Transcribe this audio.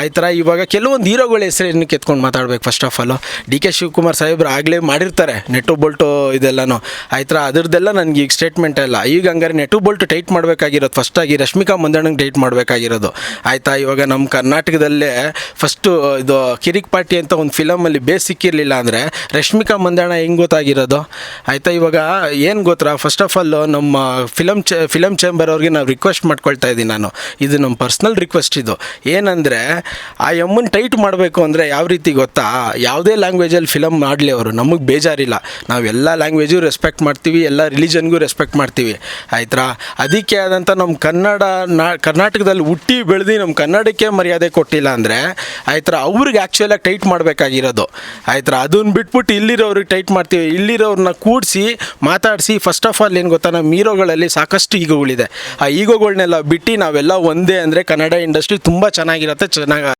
ಆಯ್ತರ? ಇವಾಗ ಕೆಲವೊಂದು ಹೀರೋಗಳ ಹೆಸರು ಕೆತ್ಕೊಂಡು ಮಾತಾಡ್ಬೇಕು first of all D K Shivakumar ಸಾಹೇಬ್ರು ಆಗಲೇ ಮಾಡಿರ್ತಾರೆ, ನೆಟ್ಟು ಬೋಲ್ಟು ಇದೆಲ್ಲನೂ. ಆಯ್ತಾ ಅದರದ್ದೆಲ್ಲ ನನಗೆ ಈಗ ಸ್ಟೇಟ್ಮೆಂಟ್ ಅಲ್ಲ. ಈಗ ಹಂಗಾರೆ ನೆಟ್ಟು ಬೋಲ್ಟ್ ಟೈಟ್ ಮಾಡಬೇಕಾಗಿರೋದು ಫಸ್ಟಾಗಿ ರಶ್ಮಿಕಾ ಮಂದಣ್ಣಗೆ ಟೈಟ್ ಮಾಡಬೇಕಾಗಿರೋದು. ಆಯಿತಾ? ಇವಾಗ ನಮ್ಮ ಕರ್ನಾಟಕದಲ್ಲೇ ಫಸ್ಟು ಇದು ಕಿರಿಕ್ ಪಾರ್ಟಿ ಅಂತ ಒಂದು ಫಿಲಮಲ್ಲಿ ಬೇಸ್ ಸಿಕ್ಕಿರಲಿಲ್ಲ ಅಂದರೆ ರಶ್ಮಿಕಾ ಮಂದಣ್ಣ ಹೆಂಗೆ ಗೊತ್ತಾಗಿರೋದು? ಆಯಿತಾ? ಇವಾಗ ಏನು ಗೊತ್ತಾ ಫಸ್ಟ್ ಆಫ್ ಆಲ್ ನಮ್ಮ ಫಿಲಮ್ ಚ ಫಿಲಮ್ ಚೇಂಬರ್ ಅವ್ರಿಗೆ ನಾವು ರಿಕ್ವೆಸ್ಟ್ ಮಾಡ್ಕೊಳ್ತಾ ಇದ್ದೀನಿ ನಾನು. ಇದು ನಮ್ಮ ಪರ್ಸ್ನಲ್ ರಿಕ್ವೆಸ್ಟ್ ಇದು. ಏನಂದರೆ ಆ ಎಮ್ಮನ್ನು ಟೈಟ್ ಮಾಡಬೇಕು ಅಂದರೆ ಯಾವ ರೀತಿ ಗೊತ್ತಾ? ಯಾವುದೇ ಲ್ಯಾಂಗ್ವೇಜಲ್ಲಿ ಫಿಲಮ್ ಮಾಡಲಿ ಅವರು. ನಮಗೆ ಬೇಜಾರಿಲ್ಲ. ನಾವು ಎಲ್ಲ ಲ್ಯಾಂಗ್ವೇಜು ರೆಸ್ಪೆಕ್ಟ್ ಮಾಡ್ತೀವಿ, ಎಲ್ಲ ರಿಲಿಜನ್ಗೂ ರೆಸ್ಪೆಕ್ಟ್ ಮಾಡ್ತೀವಿ. ಆಯ್ತಾ ಅದಕ್ಕೆ ಆದಂಥ ನಮ್ಮ ಕನ್ನಡ, ನಾ, ಕರ್ನಾಟಕದಲ್ಲಿ ಹುಟ್ಟಿ ಬೆಳೆದು ನಮ್ಮ ಕನ್ನಡಕ್ಕೆ ಮರ್ಯಾದೆ ಕೊಟ್ಟಿಲ್ಲ ಅಂದರೆ ಆಯ್ತಾ ಅವ್ರಿಗೆ ಆ್ಯಕ್ಚುಲಾಗಿ ಟೈಟ್ ಮಾಡಬೇಕಾಗಿರೋದು. ಆಯ್ತಾ ಅದನ್ನ ಬಿಟ್ಬಿಟ್ಟು ಇಲ್ಲಿರೋರಿಗೆ ಟೈಟ್ ಮಾಡ್ತೀವಿ. ಇಲ್ಲಿರೋರನ್ನ ಕೂಡಿಸಿ, ಮಾತಾಡಿಸಿ ಫಸ್ಟ್ ಆಫ್ ಆಲ್ ಏನು ಗೊತ್ತಾ? ನಮ್ಮ ಹೀರೋಗಳಲ್ಲಿ ಸಾಕಷ್ಟು ಈಗೋಗಳಿದೆ ಆ ಈಗೋಗಳನ್ನೆಲ್ಲ ಬಿಟ್ಟು ನಾವೆಲ್ಲ ಒಂದೇ ಅಂದರೆ ಕನ್ನಡ ಇಂಡಸ್ಟ್ರಿ ತುಂಬ ಚೆನ್ನಾಗಿರುತ್ತೆ, ಚೆನ್ನಾಗಿ Naga.